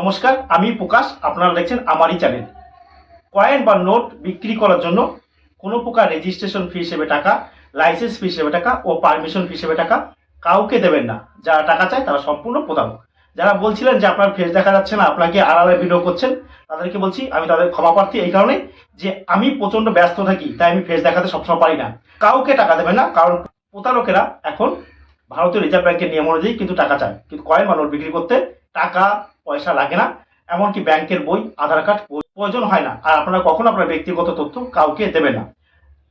নমস্কার, আমি প্রকাশ, আপনারা দেখছেন আমারই চ্যানেল কয়েন বা নোট বিক্রি করার জন্য কোনো প্রকার রেজিস্ট্রেশন ফি হিসেবে টাকা লাইসেন্স ফি হিসেবে টাকা ও পারমিশন ফি হিসেবে টাকা কাউকে দেবেন না। যারা টাকা চায় তারা সম্পূর্ণ প্রতারক। যারা বলছিলেন যে আপনার ফেস দেখা যাচ্ছে না, আপনাকে আড়ালে ভিডিও করছেন, তাদেরকে বলছি, আমি তাদের ক্ষমা প্রার্থী এই কারণে যে আমি প্রচণ্ড ব্যস্ত থাকি, তাই আমি ফেস দেখাতে সবসময় পারি না। কাউকে টাকা দেবেন না, কারণ প্রতারকেরা এখন ভারতীয় রিজার্ভ ব্যাংকের নিয়ম অনুযায়ী কিন্তু টাকা চায়। কিন্তু কয়েন বা নোট বিক্রি করতে টাকা পয়সা লাগে না এমনকি ব্যাংকের বই আধার কার্ড প্রয়োজন হয় না। আর আপনারা কখনো আপনার ব্যক্তিগত তথ্য কাউকে দেবেন না।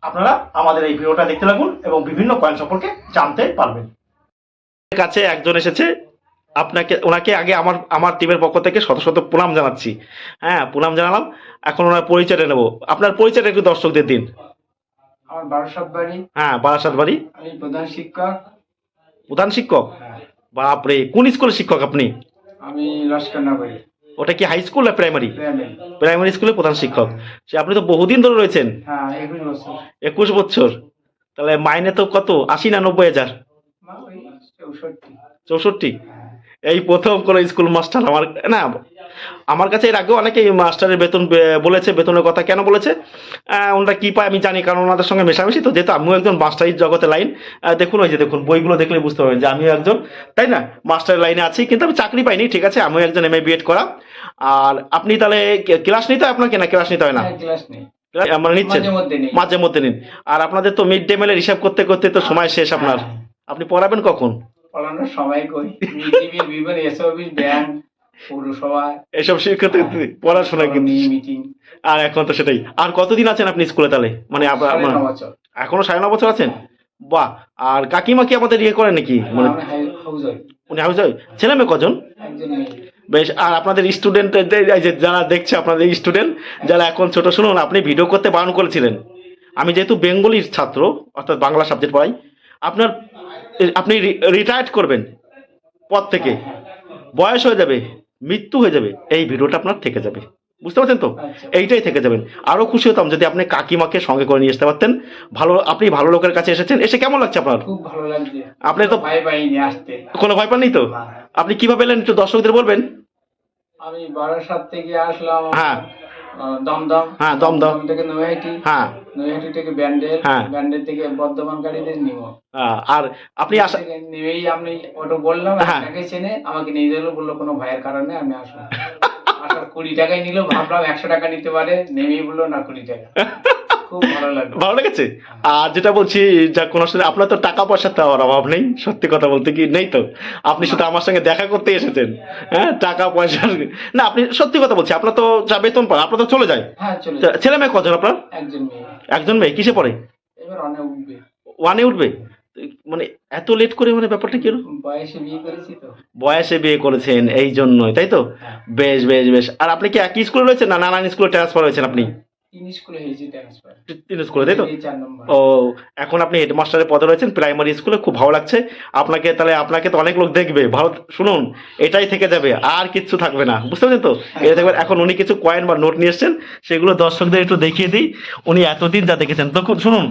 আপনারা আমাদের এই ভিডিওটা দেখতে লাগুন এবং বিভিন্ন কয়েন সম্পর্কে জানতে পারবেন। কাছে একজন এসেছে আপনাকে ওনাকে আগে আমার আমার টিমের পক্ষ থেকে শত শত প্রণাম জানাচ্ছি। হ্যাঁ প্রণাম জানালাম এখন ওনার পরিচয়টা নেব। আপনার পরিচয়টা একটু দর্শকদের দিন। আমার বারাসাত বাড়ি। হ্যাঁ বারাসাত বাড়ি। আমি প্রধান শিক্ষক। প্রধান শিক্ষক? বাপরে কোন স্কুলের শিক্ষক আপনি? আমি লস্করনগরী ওটা কি হাই স্কুল না প্রাইমারি প্রাইমারি স্কুলে প্রধান শিক্ষক। সে আপনি তো বহুদিন ধরে রয়েছেন। হ্যাঁ একুশ বছর। তাহলে মাইনে তো কত? আশি না নব্বই হাজার? চৌষট্টি। চৌষট্টি? হ্যাঁ। এই প্রথম কোনো স্কুল মাস্টার আমার না আমার কাছে এর আগেও অনেকে মাস্টারের বেতন বলেছে বেতনের কথা কেন বলেছে? ওনারা কি পায় আমি জানি কারণ ওনাদের সঙ্গে মেশামেশি তো যেহেতু আমিও একজন মাস্টারির জগতে লাইন। দেখুন ওই যে দেখুন বইগুলো দেখলে বুঝতে পারবেন যে আমিও একজন তাই না? মাস্টারের লাইনে আছি কিন্তু আমি চাকরি পাইনি ঠিক আছে? আমিও একজন এম এ বিএড করা। আর আপনি তাহলে ক্লাস নিতে হয় আপনাকে না ক্লাস নিতে হয় না? হ্যাঁ, ক্লাস নেই। মানে নিচ্ছেন? মাঝে মধ্যে নিন। আর আপনাদের তো মিড ডে মিলের হিসাব করতে করতে তো সময় শেষ আপনার। হ্যাঁ, আপনি পড়াবেন কখন? পড়ানোর সময় বিভিন্ন ব্যাংক এসব শিক্ষার্থী পড়াশোনা কিন্তু। মিটিং। আর এখন তো সেটাই। আর কতদিন আছেন আপনি স্কুলে তাহলে? মানে এখনও সাড়ে ন বছর আছেন? বাহ! আর কাকিমা কি আমাদের ইয়ে করেন নাকি? মানে আমরা হাউস ওয়াইফ উনি হাউস ছেলে মেয়ে কজন? বেশ আর আপনাদের স্টুডেন্ট যারা দেখছে আপনাদের স্টুডেন্ট যারা এখন ছোট শুনুন আপনি ভিডিও করতে বারণ করেছিলেন। আমি যেহেতু বেঙ্গলির ছাত্র অর্থাৎ বাংলা সাবজেক্ট পড়াই আপনার আপনি রিটায়ার্ড করবেন পদ থেকে। বয়স হয়ে যাবে। মৃত্যু হয়ে যাবে এই ভিডিওটা আপনার থেকে যাবে। বুঝতে পারছেন তো? আচ্ছা। এইটাই থেকে যাবেন। আরও খুশি হতাম যদি আপনি কাকিমাকে সঙ্গে করে নিয়ে আসতে পারতেন। ভালো আপনি ভালো লোকের কাছে এসেছেন। এসে কেমন লাগছে আপনার? খুব ভালো লাগছে। আপনি তো পাইনি আসতে। কোনো ভয় পাননি তো? আপনি কীভাবে এলেন একটু দর্শকদের বলবেন? আমি বারাসাত থেকে আসলাম। হ্যাঁ। দমদম হ্যাঁ, দমদম। থেকে নৈহাটি হ্যাঁ নৈহাটি থেকে ব্যান্ডেল হ্যাঁ। ব্যান্ডেল থেকে বর্ধমান গাড়িতে নিব আর আপনি আসা নেমেই আমি অটো বললাম হ্যাঁ। তাকে চেনে আমাকে নিয়ে গেলো বলল কোনো ভয়ের কারণে আমি আসলাম আসার কুড়ি টাকাই নিল ভাবলাম একশো টাকা নিতে পারে নেমেই বলল না কুড়ি টাকা ভালো লেগেছে? আর যেটা বলছি যা কোনো সাথে আপনার তো টাকা পয়সা আর অভাব নেই। সত্যি কথা বলতে কি নেই তো। আপনি শুধু আমার সঙ্গে দেখা করতে এসেছেন। হ্যাঁ টাকা পয়সা না আপনি সত্যি কথা বলছি আপনার তো যা বেতন পান আপনার তো চলে যায়। হ্যাঁ চলে তা ছেলে মেয়ে কজন আপনার? একজন মেয়ে। কিসে পড়ে? ওয়ানে উঠবে। মানে এত লেট করে মানে ব্যাপারটা কি বয়সে বিয়ে করেছি তো। বয়সে বিয়ে করেছেন এই জন্যই তাই তো? হ্যাঁ। বেশ বেশ বেশ। আর আপনি কি একই স্কুলে রয়েছেন না নানান স্কুলে ট্রান্সফার হয়েছেন আপনি? তিন স্কুলে হয়েছি ট্রান্সফার তিন স্কুলে তাই তো? এই চার নম্বর। ও এখন আপনি হেডমাস্টারের পদে রয়েছেন প্রাইমারি স্কুলে খুব ভালো লাগছে। আপনাকে তাহলে আপনাকে তো অনেক লোক দেখবে। ভালো শুনুন এটাই থেকে যাবে আর কিচ্ছু থাকবে না বুঝতে পারছেন তো? এটা দেখবেন এখন উনি কিছু কয়েন বা নোট নিয়ে এসছেন সেগুলো দর্শকদের একটু দেখিয়ে দিই। উনি এতদিন যা দেখেছেন তখন শুনুন।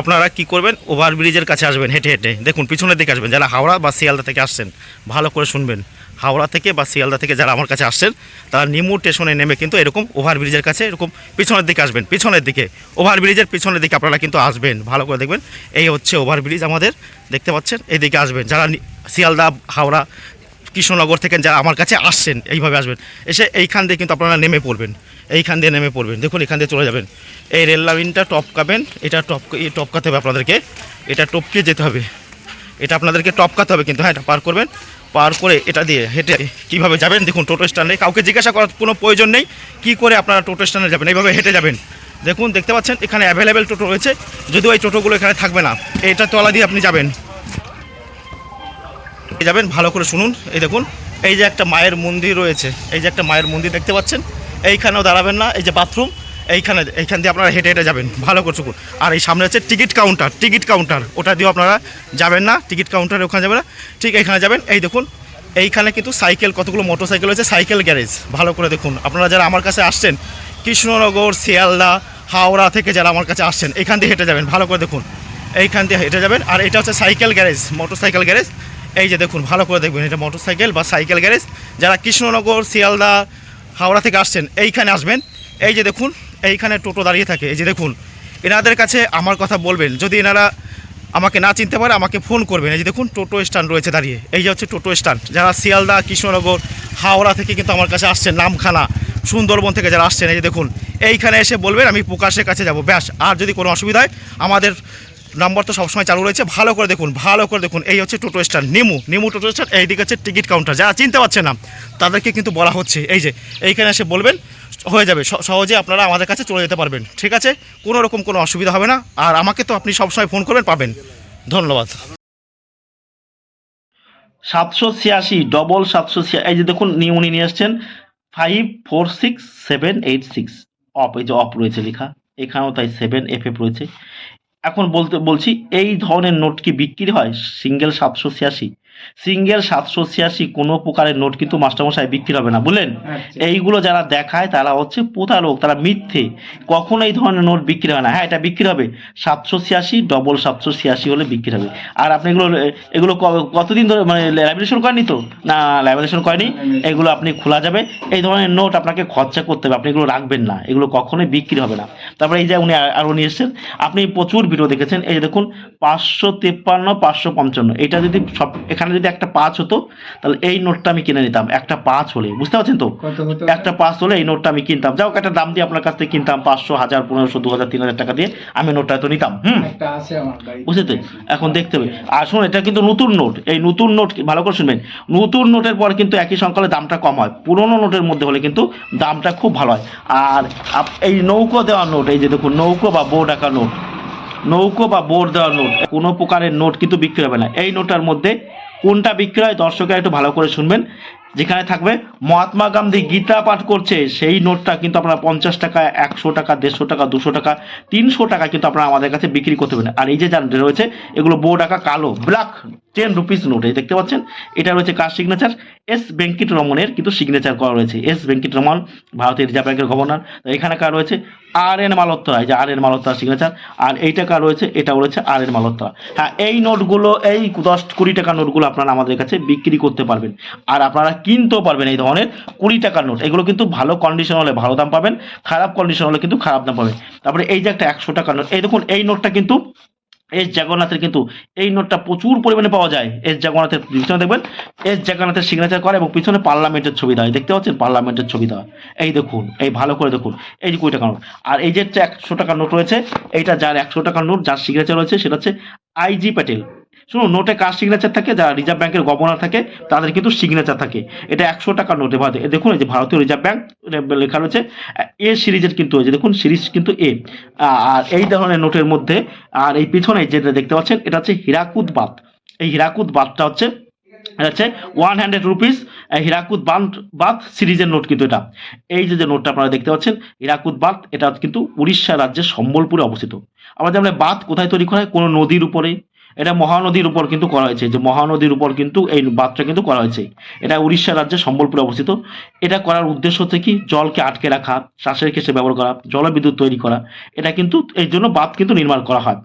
আপনারা কি করবেন? ওভারব্রিজের কাছে আসবেন হেঁটে হেঁটে। দেখুন পিছনের দিকে আসবেন যারা হাওড়া বা শিয়ালদা থেকে আসছেন ভালো করে শুনবেন। হাওড়া থেকে বা শিয়ালদা থেকে যারা আমার কাছে আসছেন, তারা নিমু স্টেশনে নেমে কিন্তু এরকম ওভারব্রিজের কাছে এরকম পিছনের দিকে আসবেন, পিছনের দিকে। ওভারব্রিজের পিছনের দিকে আপনারা কিন্তু আসবেন, ভালো করে দেখবেন। এই হচ্ছে ওভারব্রিজ আমাদের, দেখতে পাচ্ছেন? এইদিকে আসবেন। যারা শিয়ালদা, হাওড়া, কৃষ্ণনগর থেকে যারা আমার কাছে আসছেন, এইভাবে আসবেন। এসে এইখান দিয়ে কিন্তু আপনারা নেমে পড়বেন। এইখান দিয়ে নেমে পড়বেন। দেখুন, এখান দিয়ে চলে যাবেন। এই রেল লাইনটা টপকাবেন এটা টপ টপকাতে হবে আপনাদেরকে। এটা টপকে যেতে হবে। এটা আপনাদেরকে টপকাতে হবে কিন্তু হ্যাঁ এটা পার করবেন। পার করে এটা দিয়ে হেঁটে কীভাবে যাবেন? দেখুন, টোটো স্ট্যান্ডে কাউকে জিজ্ঞাসা করার কোনো প্রয়োজন নেই। কী করে আপনারা টোটো স্ট্যান্ডে যাবেন? এইভাবে হেঁটে যাবেন। দেখুন, দেখতে পাচ্ছেন, এখানে অ্যাভেলেবেল টোটো রয়েছে। যদিও এই টোটোগুলো এখানে থাকবে না। এটা তলা দিয়ে আপনি যাবেন। যাবেন, ভালো করে শুনুন। এই দেখুন, এই যে একটা মায়ের মন্দির রয়েছে। এই যে একটা মায়ের মন্দির দেখতে পাচ্ছেন। এইখানেও দাঁড়াবেন না। এই যে বাথরুম এইখানে, এইখান দিয়ে আপনারা হেঁটে হেঁটে যাবেন। ভালো করে শুকুন আর এই সামনে হচ্ছে টিকিট কাউন্টার টিকিট কাউন্টার। ওটা দিয়েও আপনারা যাবেন না, টিকিট কাউন্টারে ওখানে যাবেন না। ঠিক এইখানে যাবেন। এই দেখুন, এইখানে কিন্তু সাইকেল, কতগুলো মোটর সাইকেল রয়েছে, সাইকেল গ্যারেজ। ভালো করে দেখুন। আপনারা যারা আমার কাছে আসছেন, কৃষ্ণনগর, শিয়ালদা, হাওড়া থেকে যারা আমার কাছে আসছেন এখান দিয়ে হেঁটে যাবেন। ভালো করে দেখুন। এইখান দিয়ে হেঁটে যাবেন। আর এটা হচ্ছে cycle garage motor cycle garage. এই যে দেখুন, ভালো করে দেখবেন, এটা মোটর সাইকেল বা সাইকেল গ্যারেজ। যারা কৃষ্ণনগর, শিয়ালদা, হাওড়া থেকে আসছেন, এইখানে আসবেন। এই যে দেখুন এইখানে টোটো দাঁড়িয়ে থাকে। এই যে দেখুন, এনাদের কাছে আমার কথা বলবেন, যদি এনারা আমাকে না চিনতে পারে, আমাকে ফোন করবেন। এই যে দেখুন, টোটো স্ট্যান্ড রয়েছে দাঁড়িয়ে। এই যে হচ্ছে টোটো স্ট্যান্ড। যারা শিয়ালদা, কৃষ্ণনগর, হাওড়া থেকে কিন্তু আমার কাছে আসছেন, নামখানা, সুন্দরবন থেকে যারা আসছেন, এই যে দেখুন, এইখানে এসে বলবেন, আমি প্রকাশের কাছে যাব। ব্যাস, আর যদি কোনো অসুবিধা হয়, আমাদের নাম্বার তো সবসময় চালু রয়েছে। ভালো করে দেখুন, ভালো করে দেখুন। এই হচ্ছে টোটো স্ট্যান্ড, নিমু। নিমু টোটো স্ট্যান্ড এইদিকে হচ্ছে টিকিট কাউন্টার। যারা চিনতে পারছে না, তাদেরকে কিন্তু বলা হচ্ছে, এই যে, এইখানে এসে বলবেন, হয়ে যাবে। সহজে আপনারা আমাদের কাছে চলে যেতে পারবেন। ঠিক আছে? কোনো রকম কোনো অসুবিধা হবে না। আর আমাকে তো আপনি সবসময় ফোন করবেন, পাবেন। ধন্যবাদ। সাতশো ছিয়াশি ডবল সাতশো ছিয়াশি এই যে দেখুন নিয়ে উনি নিয়ে আসছেন five four six seven eight six off এই যে অফ রয়েছে লেখা। এখানেও তাই সেভেন এফ এফ রয়েছে। এখন বলতে বলছি এই ধরনের নোট কি বিক্রি হয়? সিঙ্গেল সাতশো ছিয়াশি। সিঙ্গেল সাতশো ছিয়াশি কোনো প্রকারের নোট কিন্তু মাস্টারমশাই বিক্রি হবে না বুঝলেন? আচ্ছা। এইগুলো যারা দেখায় তারা হচ্ছে প্রতারক তারা মিথ্যে। কখনো এই ধরনের নোট বিক্রি হয় না। হ্যাঁ এটা বিক্রি হবে। সাতশো ছিয়াশি ডবল সাতশো ছিয়াশি হলে বিক্রি হবে। আর আপনি এগুলো এগুলো কতদিন ধরে মানে ল্যামিনেশন করেনি তো? না ল্যামিনেশন করেনি? এগুলো আপনি খোলা যাবে। এই ধরনের নোট আপনাকে খরচা করতে হবে। আপনি এগুলো রাখবেন না। এগুলো কখনোই বিক্রি হবে না। তারপরে এই যে উনি আর- আরও নিয়ে এসেছেন আপনি প্রচুর ভিডিও দেখেছেন। এই যে দেখুন পাঁচশো তেপ্পান্ন পাঁচশো পঞ্চান্ন। এটা যদি সব এখানে যদি একটা পাঁচ হতো তাহলে এই নোটটা আমি কিনে নিতাম। একটা পাঁচ হলে বুঝতে পারছেন তো? একটা পাঁচ হলে এই নোটটা আমি কিনতাম। যাও একটা দাম দিয়ে আপনার কাছ থেকে কিনতাম পাঁচশো হাজার পনেরোশো দু হাজার তিন হাজার টাকা দিয়ে আমি নোটটা তো নিতাম হুম? বুঝতে তো? এখন দেখতে হবে। আর শুনুন এটা কিন্তু নতুন নোট। এই নতুন নোট ভালো করে শুনবেন। নতুন নোটের পর কিন্তু একই সংখ্যালে দামটা কম হয়। পুরোনো নোটের মধ্যে হলে কিন্তু দামটা খুব ভালো হয়। আর এই নৌকো দেওয়া নোট এই যে দেখুন নৌকো বা বো টাকা নোট। নৌকো বা বোর্ড দেওয়ার নোট কোনো প্রকারের নোট কিন্তু বিক্রি হবে না। এই নোটটার মধ্যে কোনটা বিক্রি হয় দর্শকেরা একটু ভালো করে শুনবেন। যেখানে থাকবে মহাত্মা গান্ধী গীতা পাঠ করছে, সেই নোটটা কিন্তু আপনারা পঞ্চাশ টাকা, একশো টাকা, দেড়শো টাকা, দুশো টাকা, তিনশো টাকা কিন্তু আপনারা আমাদের কাছে বিক্রি করতে পারেন আর এই যে যান রয়েছে, এগুলো বো টাকা কালো ব্ল্যাক টেন রুপিস নোট এই দেখতে পাচ্ছেন? এটা রয়েছে কার সিগনেচার এস ভেঙ্কিট রমনের কিন্তু সিগনেচার করা রয়েছে। এস ভেঙ্কিট রমন ভারতীয় রিজার্ভ ব্যাংকের গভর্নর। এখানে কার রয়েছে আর এন মালত্রা, এই যে আর এন মালত্রা সিগনেচার আর এইটা কার রয়েছে? এটা রয়েছে আর এন মালত্রা। হ্যাঁ এই নোটগুলো, এই দশ কুড়ি টাকার নোটগুলো আপনারা আমাদের কাছে বিক্রি করতে পারবেন। আর আপনারা কিনতেও পারবেন এই ধরনের কুড়ি টাকার নোট। এগুলো কিন্তু ভালো কন্ডিশন হলে ভালো দাম পাবেন, খারাপ কন্ডিশন হলে কিন্তু খারাপ দাম পাবেন। তারপরে এই যে একটা একশো টাকার নোট, এই দেখুন, এই নোটটা কিন্তু এস জগন্নাথের কিন্তু, এই নোটটা প্রচুর পরিমাণে পাওয়া যায় এস জগন্নাথের। পিছনে দেখবেন, এস জগন্নাথের সিগনেচার করে এবং পিছনে পার্লামেন্টের ছবি দেওয়া দেখতে পাচ্ছেন? পার্লামেন্টের ছবি দেওয়া। এই দেখুন, এই ভালো করে দেখুন, এই যে কুড়ি টাকা নোট। আর এই যে একশো টাকার নোট রয়েছে, এইটা যার একশো টাকার নোট, যার সিগনেচার রয়েছে, সেটা হচ্ছে আইজি প্যাটেল। শুনুন নোটে কার সিগনেচার থাকে? যারা রিজার্ভ ব্যাংকের গভর্নর থাকে, তাদের কিন্তু সিগনেচার থাকে। এটা একশো টাকার নোটে দেখুন, এই যে ভারতীয় রিজার্ভ ব্যাংক লেখা রয়েছে, এ সিরিজের কিন্তু হয়েছে দেখুন সিরিজ কিন্তু এ। আর এই ধরনের নোটের মধ্যে, আর এই পিছনে যেটা দেখতে পাচ্ছেন, এটা হচ্ছে হীরাকুদ বাত এই হীরাকুদ বাতটা হচ্ছে, এটা হচ্ছে ওয়ান হান্ড্রেড রুপিস হীরাকুদ বান বাত সিরিজের নোট কিন্তু এটা। এই যে যে নোটটা আপনারা দেখতে পাচ্ছেন, হীরাকুদ বাত এটা কিন্তু উড়িষ্যা রাজ্যের সম্বলপুরে অবস্থিত। আমরা জানলে বাত কোথায় তৈরি করা হয়? কোনো নদীর উপরে এটা মহানদীর উপর কিন্তু করা হয়েছে, যে মহানদীর উপর কিন্তু এই বাঁধটা কিন্তু করা হয়েছে। এটা উড়িষ্যা রাজ্যে সম্বলপুরে অবস্থিত। এটা করার উদ্দেশ্য হচ্ছে কি? জলকে আটকে রাখা, শ্বাসের ক্ষেত্রে ব্যবহার করা, জলবিদ্যুৎ তৈরি করা। এটা কিন্তু এই জন্য বাঁধ কিন্তু নির্মাণ করা হয়।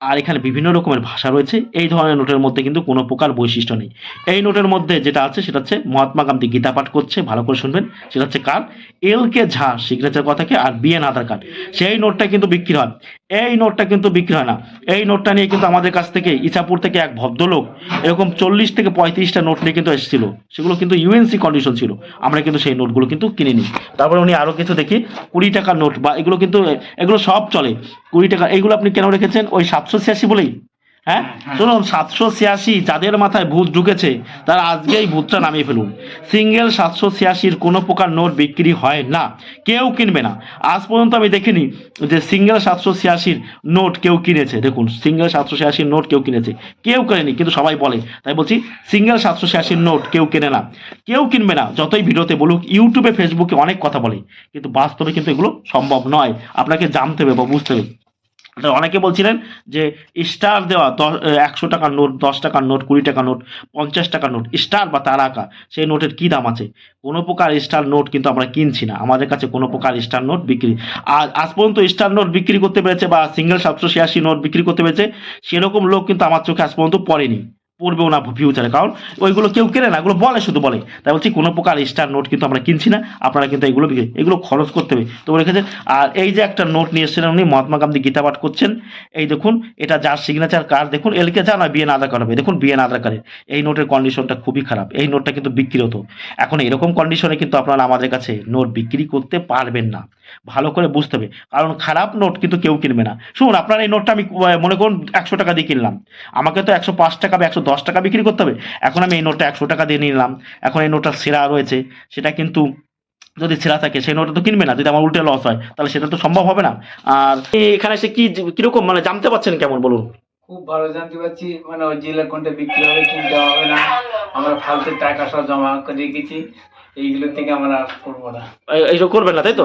আর এখানে বিভিন্ন রকমের ভাষা রয়েছে। এই ধরনের নোটের মধ্যে কিন্তু কোনো প্রকার বৈশিষ্ট্য নেই। এই নোটের মধ্যে যেটা আছে, সেটা হচ্ছে মহাত্মা গান্ধী গীতা পাঠ করছে, ভালো করে শুনবেন। সেটা হচ্ছে কার? এল কে ঝা, সিগনেচার কথাকে আর বিএন আধার কার্ড। সেই নোটটা কিন্তু বিক্রি হয়। এই নোটটা কিন্তু বিক্রি হয় না। এই নোটটা নিয়ে কিন্তু আমাদের কাছ থেকে ইছাপুর থেকে এক ভদ্রলোক এরকম চল্লিশ থেকে পঁয়ত্রিশটা নোট নিয়ে কিন্তু এসেছিল। সেগুলো কিন্তু ইউএনসি কন্ডিশন ছিল। আমরা কিন্তু সেই নোটগুলো কিন্তু কিনে নিই। তারপরে উনি আরও কিছু দেখি। কুড়ি টাকার নোট বা এগুলো কিন্তু, এগুলো সব চলে। কুড়ি টাকা, এগুলো আপনি কেন রেখেছেন? ওই সাতশো ছিয়াশি বলেই। হ্যাঁ? শুনুন সাতশো ছিয়াশি যাদের মাথায় ভূত ঢুকেছে তারা আজকেই ভূতটা নামিয়ে ফেলুন। সিঙ্গেল সাতশো ছিয়াশির কোনো প্রকার নোট বিক্রি হয় না। কেউ কিনবে না। আজ পর্যন্ত আমি দেখিনি যে সিঙ্গেল সাতশো ছিয়াশির নোট কেউ কিনেছে। দেখুন সিঙ্গেল সাতশো ছিয়াশির নোট কেউ কিনেছে। কেউ কেনেনি কিন্তু সবাই বলে। তাই বলছি সিঙ্গেল সাতশো ছিয়াশির নোট কেউ কেনে না। কেউ কিনবে না যতই ভিডিওতে বলুক ইউটিউবে ফেসবুকে অনেক কথা বলে। কিন্তু বাস্তবে কিন্তু এগুলো সম্ভব নয়। আপনাকে জানতে হবে বা বুঝতে হবে। অনেকে বলছিলেন যে স্টার দেওয়া দশ একশো টাকার নোট, দশ টাকার নোট, কুড়ি টাকার নোট, পঞ্চাশ টাকার নোট স্টার বা তার আঁকা সেই নোটের কী দাম আছে? কোনো প্রকার স্টার নোট কিন্তু আমরা কিনছি না। আমাদের কাছে কোনো প্রকার স্টার নোট বিক্রি আর আজ পর্যন্ত স্টার নোট বিক্রি করতে পেরেছে বা সিঙ্গেল সাতশো ছিয়াশি নোট বিক্রি করতে পেরেছে, সেরকম লোক কিন্তু আমার চোখে আজ পর্যন্ত পড়েনি। পড়বেও না ফিউচারে কারণ ওইগুলো কেউ কেনে না ওগুলো বলে শুধু বলে। তাই বলছি, কোনো প্রকার স্টার নোট কিন্তু আমরা কিনছি না। আপনারা কিন্তু এগুলো এগুলো খরচ করতে হবে। তো রেখেছে আর এই যে একটা নোট নিয়ে এসেছিলেন উনি, মহাত্মা গান্ধী গীতা পাঠ করছেন। এই দেখুন, এটা যার সিগনেচার কার্ড দেখুন, এলকে যা না বিএন আধার কার্ড হবে। দেখুন, বিএন আধার কার্ডের এই নোটের কন্ডিশনটা খুবই খারাপ। এই নোটটা কিন্তু বিক্রি হতো এখন এরকম কন্ডিশনে কিন্তু আপনারা আমাদের কাছে নোট বিক্রি করতে পারবেন না। ভালো করে বুঝতে হবে। কারণ খারাপ নোট কিন্তু কেউ কিনবে না। শুনুন, আপনার এই নোটটা আমি মনে করুন একশো টাকা দিয়ে কিনলাম। আমাকে তো একশো পাঁচ টাকা বা একশো দশ টাকা বিক্রি করতে হবে। এখন আমি এই নোটটা একশো টাকা দিয়ে নিলাম। এখন এই নোটটা সেরা রয়েছে। সেটা কিন্তু যদি ছেঁড়া থাকে, সেই নোটটা তো কিনবে না। যদি আমার উল্টে লস হয়, তাহলে সেটা তো সম্ভব হবে না। আর এখানে এসে কি কীরকম মানে জানতে পারছেন কেমন, বলুন? খুব ভালো জানতে পারছি। মানে অরিজিনাল কোনটা বিক্রি হবে, কিনতে হবে না। আমরা ফালতু টাকা সব জমা করে রেখেছি। এইগুলো থেকে আমরা আর করব না। এইসব করবেন না তাই তো?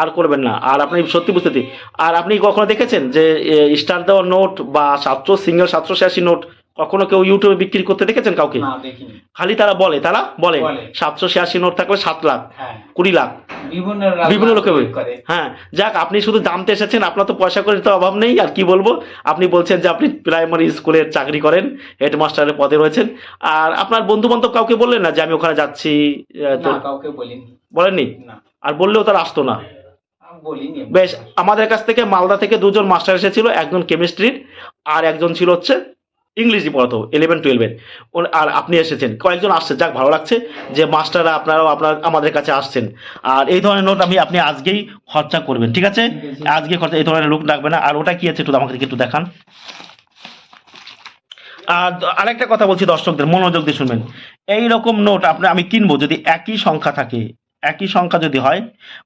আর করবেন না। আর আপনি সত্যি বুঝতে আর আপনি কখনো দেখেছেন যে স্টার দেওয়া নোট বা সাতশো সিঙ্গেল সাতশো ছিয়াশি নোট কখনো কেউ ইউটিউবে বিক্রি করতে দেখেছেন কাউকে? খালি তারা বলে তারা বলে। সাতশো ছিয়াশি নোট থাকলে সাত লাখ হ্যাঁ। কুড়ি লাখ। বিভিন্ন বিভিন্ন লোকে হ্যাঁ যাক আপনি শুধু জানতে এসেছেন আপনার তো পয়সা করে তো অভাব নেই আর কি বলব? আপনি বলছেন যে আপনি প্রাইমারি স্কুলের চাকরি করেন হেডমাস্টারের পদে রয়েছেন। আর আপনার বন্ধু বান্ধব কাউকে বললেন না যে আমি ওখানে যাচ্ছি কাউকে বলিনি। বলেননি? আর বললেও তারা আসতো না। বেশ আমাদের কাছ থেকে মালদা থেকে দুজন মাস্টার এসেছিল একজন কেমিস্ট্রির আর একজন ছিল হচ্ছে ইংলিশই পড়াতো ইলেভেন টুয়েলভের আর আপনি এসেছেন। কয়েকজন আসছে যাক ভালো লাগছে যে মাস্টাররা আপনারাও আপনার আমাদের কাছে আসছেন। আর এই ধরনের নোট আমি আপনি আজকেই খরচা করবেন ঠিক আছে? আজকে খরচা এই ধরনের লোক ডাকবে না। আর ওটা কি আছে একটু আমাকে একটু দেখান। আর আরেকটা কথা বলছি দর্শকদের মনোযোগ দিয়ে শুনবেন। এই রকম নোট আপনি আমি কিনবো যদি একই সংখ্যা থাকে একই সংখ্যা যদি হয়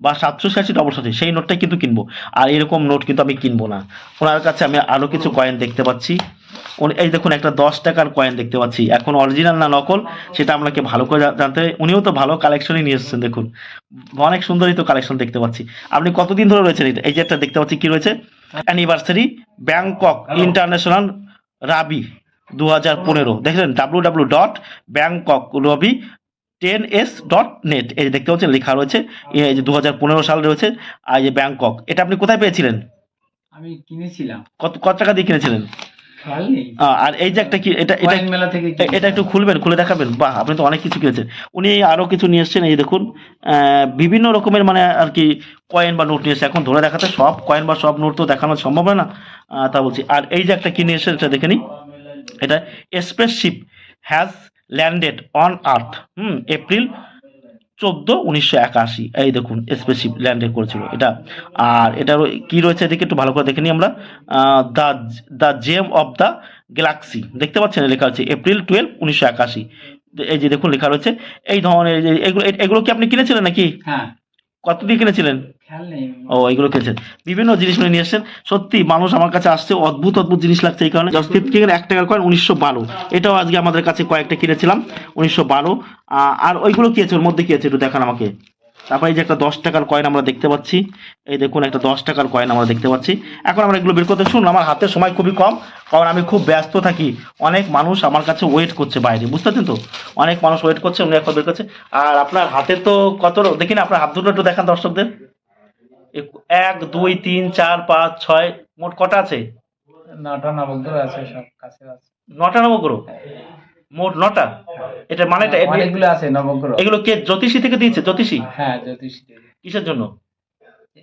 বা সাতশো ছিয়াশি ডবল সাথে সেই নোটটাই কিন্তু কিনবো। আর এরকম নোট কিন্তু আমি কিনবো না। ওনার কাছে আমি আরও কিছু কয়েন দেখতে পাচ্ছি। এই দেখুন একটা দশ টাকার কয়েন দেখতে পাচ্ছি। এখন অরিজিনাল না নকল সেটা আপনাকে ভালো করে জানতে উনিও তো ভালো কালেকশনই নিয়ে এসেছেন দেখুন। অনেক সুন্দরই তো কালেকশন দেখতে পাচ্ছি। আপনি কতদিন ধরে রয়েছেন এই যে একটা দেখতে পাচ্ছি কি রয়েছে? অ্যানিভার্সারি ব্যাংকক ইন্টারন্যাশনাল রাবি দু হাজার পনেরো। দেখলেন W W dot Bangkok Robi ten S dot net এই দেখতে পাচ্ছেন লেখা রয়েছে। এই যে দু হাজার পনেরো সাল রয়েছে আর এই যে ব্যাংকক এটা আপনি কোথায় পেয়েছিলেন? আমি কিনেছিলাম। কত কত টাকা দিয়ে কিনেছিলেন? আর এই যে একটা কি এটা এটা মেলা থেকে এটা একটু খুলবেন খুলে দেখাবেন। বাহ আপনি তো অনেক কিছু কিনেছেন। উনি আরও কিছু নিয়ে এসেছেন এই দেখুন। বিভিন্ন রকমের মানে আর কি কয়েন বা নোট নিয়ে এসেছে। এখন ধরে দেখাতে সব কয়েন বা সব নোট তো দেখানো সম্ভব হয় না। তা বলছি। আর এই যে একটা কিনে এসেছে এটা দেখে নিই। এটা spaceship has landed on earth hmm April চোদ্দ উনিশশো একাশি। এই দেখুন স্পেসি ল্যান্ডে করেছিল এটা। আর এটার কি রয়েছে এদিকে একটু ভালো করে দেখে নিই আমরা। The the gem of the galaxy দেখতে পাচ্ছেন লেখা আছে এপ্রিল টুয়েলভ উনিশশো একাশি। এই যে দেখুন লেখা রয়েছে, এই ধরনের এগুলো এগুলো কি আপনি কিনেছিলেন নাকি? হ্যাঁ। কত দিয়ে কিনেছিলেন ও এগুলো কিনেছেন বিভিন্ন জিনিস নিয়ে নিয়ে এসেছেন। সত্যি মানুষ আমার কাছে আসছে অদ্ভুত অদ্ভুত জিনিস লাগছে এই কারণে। জসপ্রীত কিং এর এক টাকার কয়েন উনিশশো বারো। এটাও আজকে আমাদের কাছে কয়েকটা কিনেছিলাম উনিশশো বারো। আর ওইগুলো কি আছে? ওর মধ্যে কি আছে? একটু দেখান আমাকে। তারপরে এই যে একটা দশ টাকার কয়েন আমরা দেখতে পাচ্ছি এই দেখুন একটা দশ টাকার কয়েন আমরা দেখতে পাচ্ছি। এখন আমরা এগুলো বের করতে শুনুন আমার হাতে সময় খুবই কম কারণ আমি খুব ব্যস্ত থাকি। অনেক মানুষ আমার কাছে ওয়েট করছে বাইরে বুঝতে পারছেন তো? অনেক মানুষ ওয়েট করছে উনি এখন বের করছে। আর আপনার হাতে তো কত দেখি না আপনার হাত দুটো একটু দেখান দর্শকদের। এক- দুই তিন চার পাঁচ ছয় মোট কটা আছে? নটা নবগ্রহ আছে সব কাছে আছে। নটা নবগ্রহ মোট নটা? এটা মানে অনেকগুলো আছে নবগ্রহ। এগুলো কে জ্যোতিষী থেকে দিয়েছে? জ্যোতিষী? হ্যাঁ জ্যোতিষ। কিসের জন্য?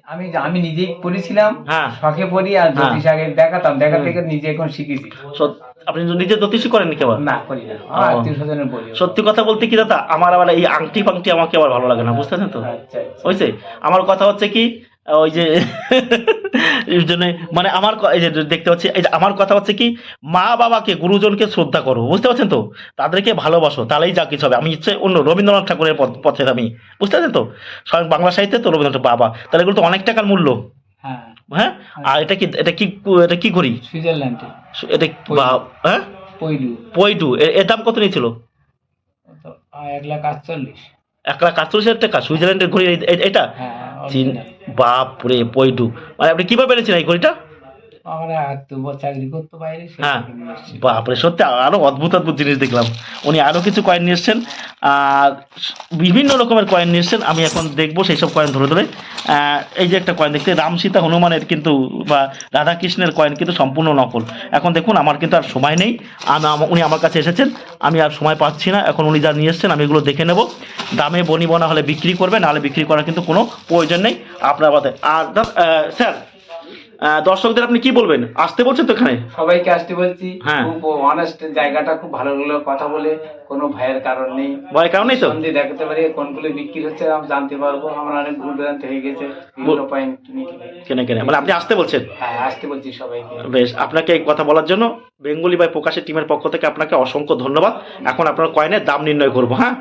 আমি আমি নিজেই পড়েছিলাম হ্যাঁ। শখে পড়ি আর জ্যোতিষ আগে দেখাতাম দেখা থেকে নিজে এখন শিখেছি। আপনি নিজে জ্যোতিষী করেন নাকি আবার? না করি না। আত্মীয় স্বজনের বলি। সত্যি কথা বলতে কি দাদা আমার আবার এই আংটি ফাংটি আমাকে আবার ভালো লাগে না বুঝতে পারছেন তো? আচ্ছা আচ্ছা। হয়েছে আমার কথা হচ্ছে কি ওই যে জন্য মানে আমার এই যে দেখতে পাচ্ছি এই যে আমার কথা হচ্ছে কি মা বাবাকে গুরুজনকে শ্রদ্ধা করো বুঝতে পারছেন তো? তাদেরকে ভালোবাসো তাহলেই যা কিছু হবে। আমি ইচ্ছে অন্য রবীন্দ্রনাথ ঠাকুরের পথে আমি বুঝতে পারছেন তো? স্বয়ং বাংলা সাহিত্যে তো রবীন্দ্রনাথ বাবা তাহলে এগুলো তো অনেক টাকার মূল্য। হ্যাঁ। হ্যাঁ? আর এটা কি এটা কি এটা কি ঘড়ি? সুইজারল্যান্ডে। এটা বা- হ্যাঁ? পইলু পয়ডু এর দাম কত নিয়েছিল? এক লাখ আটচল্লিশ। এক লাখ আটচল্লিশ হাজার টাকা সুইজারল্যান্ডের ঘড়ি এটা? হ্যাঁ চীন original। বাপ রে পয়ডু মানে আপনি কীভাবে পেরেছেন এই ঘড়িটা আমরা চাকরি করতে বাইরে হ্যাঁ। বাপরে সত্যি আরও অদ্ভুত অদ্ভুত জিনিস দেখলাম। উনি আরও কিছু কয়েন নিয়ে এসছেন। আর বিভিন্ন রকমের কয়েন নিয়ে এসছেন। আমি এখন দেখব সেই সব কয়েন ধরে ধরে। এই যে একটা কয়েন দেখতে রাম সীতা হনুমানের কিন্তু বা রাধা কৃষ্ণের কয়েন কিন্তু সম্পূর্ণ নকল। এখন দেখুন আমার কিন্তু আর সময় নেই। উনি আমার কাছে এসেছেন। আমি আর সময় পাচ্ছি না। এখন উনি যা নিয়ে এসছেন আমি এগুলো দেখে নেব। দামে বনি বনা হলে বিক্রি করবে নাহলে বিক্রি করার কিন্তু কোনো প্রয়োজন নেই। আপনার বাদে আর স্যার দর্শকদের আপনি কি বলবেন? আসতে বলছেন তো এখানে? সবাইকে আসতে বলছি। হ্যাঁ। খুব অনেস্ট জায়গাটা খুব ভালো লাগল কথা বলে। কোনো ভয়ের কারণ নেই। ভয় কারণেই তো? সন্ধে দেখাতে পারি কোনগুলো বিক্রি হচ্ছে আমি জানতে পারব। আমার অনেক ভুল ভ্রান্তি হয়ে গেছে বিভিন্ন পয়েন্ট কিনে কিনে। কেনে কেনে। মানে আপনি আসতে বলছেন? হ্যাঁ আসতে বলছি সবাইকে। বেশ আপনাকে এই কথা বলার জন্য বেঙ্গলি বাই প্রকাশের টিমের পক্ষ থেকে আপনাকে অসংখ্য ধন্যবাদ। এখন আপনার কয়েনের দাম নির্ণয় করব হ্যাঁ?